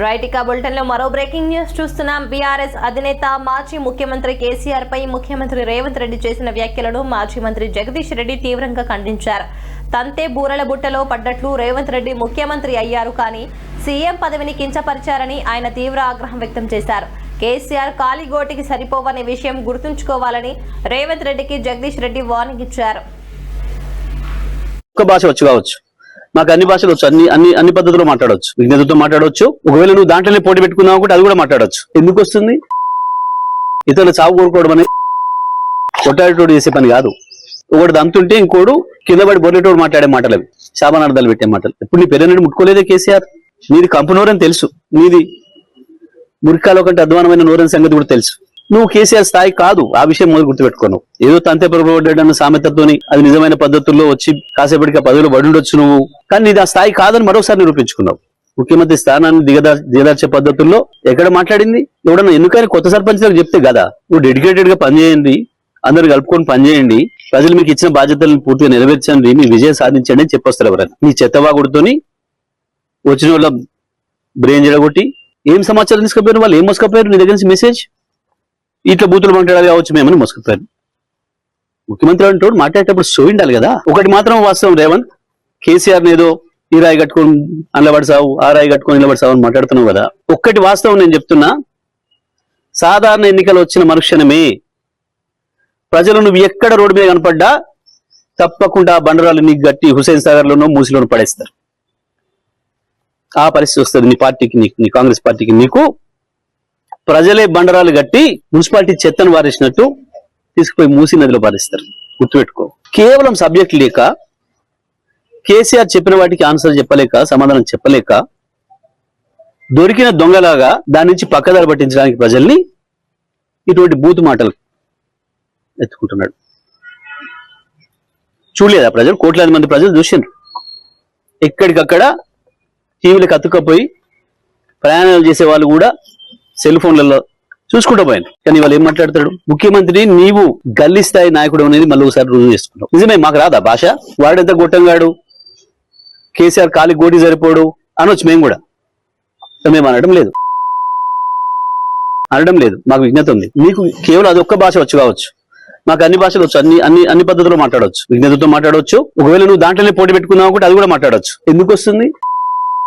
రైటికా బులెటిన్లో మరో breaking news చూస్తున్నాం. బీఆర్ఎస్ అధినేత మాజీ ముఖ్యమంత్రి కేసీఆర్ పై ముఖ్యమంత్రి రేవంత్ రెడ్డి చేసిన వ్యాఖ్యలను మాజీ మంత్రి జగదీష్ రెడ్డి తీవ్రంగా ఖండించారు. తంతే బూరల బుట్టలో పడ్డట్లు రేవంత్ రెడ్డి ముఖ్యమంత్రి అయ్యారు కానీ సీఎం పదవిని కించపరిచారని ఆయన తీవ్ర ఆగ్రహం వ్యక్తం చేశారు. కేసీఆర్ కాలిగోటికి సరిపోవనే విషయం గుర్తుంచుకోవాలని రేవంత్ రెడ్డికి జగదీష్ రెడ్డి వార్నింగ్ ఇచ్చారు. భాష వచ్చు కావచ్చు. మాకు అన్ని భాషలు వచ్చు. అన్ని అన్ని అన్ని పద్ధతిలో మాట్లాడవచ్చు విజ్ఞతతో మాట్లాడవచ్చు ఒకవేళ నువ్వు దాంట్లోనే పోటీ పెట్టుకున్నావు కూడా అది కూడా మాట్లాడవచ్చు ఎందుకు వస్తుంది? ఇతరులు చావు కోరుకోవడం అనేది కొట్టాడేటోడు చేసే పని కాదు. ఒకటి దంతుంటే ఇంకోడు కింద పడి బొర్రెటోడు మాట్లాడే మాటలు అవి. శాపనార్థాలు పెట్టే మాటలు. ఇప్పుడు నీ పెళ్ళనని ముట్టుకోలేదే కేసీఆర్. నీది కంపు నోరని తెలుసు. నీది మురికాలో కంటే అధ్వానమైన నోరని సంగతి కూడా తెలుసు. నువ్వు కేసీఆర్ స్థాయి కాదు. ఆ విషయం మొదలు గుర్తుపెట్టుకోను. ఏదో తంతే పొరపడ్డాడన్న సామెతతోని అది నిజమైన పద్ధతుల్లో వచ్చి కాసేపటికి ఆ పదవిలో పడుండొచ్చు నువ్వు. కానీ నీది ఆ స్థాయి కాదని మరోసారి నిరూపించుకున్నావు. ముఖ్యమంత్రి స్థానాన్ని దిగదా దిగదార్చే పద్ధతుల్లో ఎక్కడ మాట్లాడింది? ఎవడన్నా ఎందుకని కొత్త సర్పంచ్లకు చెప్తే కదా. నువ్వు డెడికేటెడ్గా పనిచేయండి. అందరు కలుపుకొని పనిచేయండి. ప్రజలు మీకు ఇచ్చిన బాధ్యతలను పూర్తిగా నెరవేర్చండి. మీ విజయం సాధించండి అని చెప్పొస్తారు ఎవరైనా. నీ చెత్తవాగుడుతోని వచ్చిన వాళ్ళ బ్రెయిన్ జడగొట్టి ఏం సమాచారం తీసుకుపోయారు? వాళ్ళు ఏం మోసుకపోయారు? నీ దగ్గర నుంచి మెసేజ్? ఇట్లా బూతులు మాట్లాడాలి కావచ్చు మేమని మోసుకుపోయారు. ముఖ్యమంత్రి అంటూ మాట్లాడేటప్పుడు సోయిండాలి కదా. ఒకటి మాత్రం వాస్తవం రేవంత్. కేసీఆర్ ఏదో ఈ రాయి కట్టుకొని నిలబడసావు ఆ రాయి కట్టుకొని నిలబడసావు అని మాట్లాడుతున్నావు కదా. ఒక్కటి వాస్తవం నేను చెప్తున్నా సాధారణ ఎన్నికలు వచ్చిన మరుక్షణమే ప్రజలు నువ్వు ఎక్కడ రోడ్డు మీద కనపడ్డా తప్పకుండా బండరాలు నీకు గట్టి హుసేన్ సాగర్ లోనో మూసిలోనూ పడేస్తారు. ఆ పరిస్థితి వస్తుంది నీ పార్టీకి నీకు నీ కాంగ్రెస్ పార్టీకి నీకు ప్రజలే బండరాలు కట్టి మున్సిపాలిటీ చెత్తను వారేసినట్టు తీసుకుపోయి మూసి నదిలో పారేస్తారు. గుర్తుపెట్టుకో. కేవలం సబ్జెక్ట్ లేక కేసీఆర్ చెప్పిన వాటికి ఆన్సర్ చెప్పలేక సమాధానం చెప్పలేక దొరికిన దొంగలాగా దాని నుంచి పక్కదారి పట్టించడానికి ప్రజల్ని ఇటువంటి బూతు మాటలు ఎత్తుకుంటున్నాడు. చూడలేదా ప్రజలు? కోట్లాది మంది ప్రజలు చూసిండ్రు. ఎక్కడికక్కడ టీవీలకు అతుక్కపోయి ప్రయాణాలు చేసే వాళ్ళు కూడా సెల్ ఫోన్లలో చూసుకుంటూ పోయాను. కానీ వాళ్ళు ఏం మాట్లాడతాడు? ముఖ్యమంత్రి నీవు గల్లీ స్థాయి నాయకుడు అనేది మళ్ళీ ఒకసారి రుజువు చేసుకున్నావు. నిజమే మాకు రాదా భాష? వాడెంత గొట్టంగాడు కేసీఆర్ కాలి గోటి సరిపోడు? అనొచ్చు మేము కూడా. మేము అనడం లేదు. అనడం లేదు. మాకు విజ్ఞత ఉంది. మీకు కేవలం అది ఒక్క భాష వచ్చు కావచ్చు. మాకు అన్ని భాషలు వచ్చు. అన్ని అన్ని అన్ని పద్ధతుల్లో మాట్లాడవచ్చు విజ్ఞతతో మాట్లాడవచ్చు ఒకవేళ నువ్వు దాంట్లోనే పోటీ పెట్టుకున్నావు కూడా అది కూడా మాట్లాడవచ్చు ఎందుకు వస్తుంది?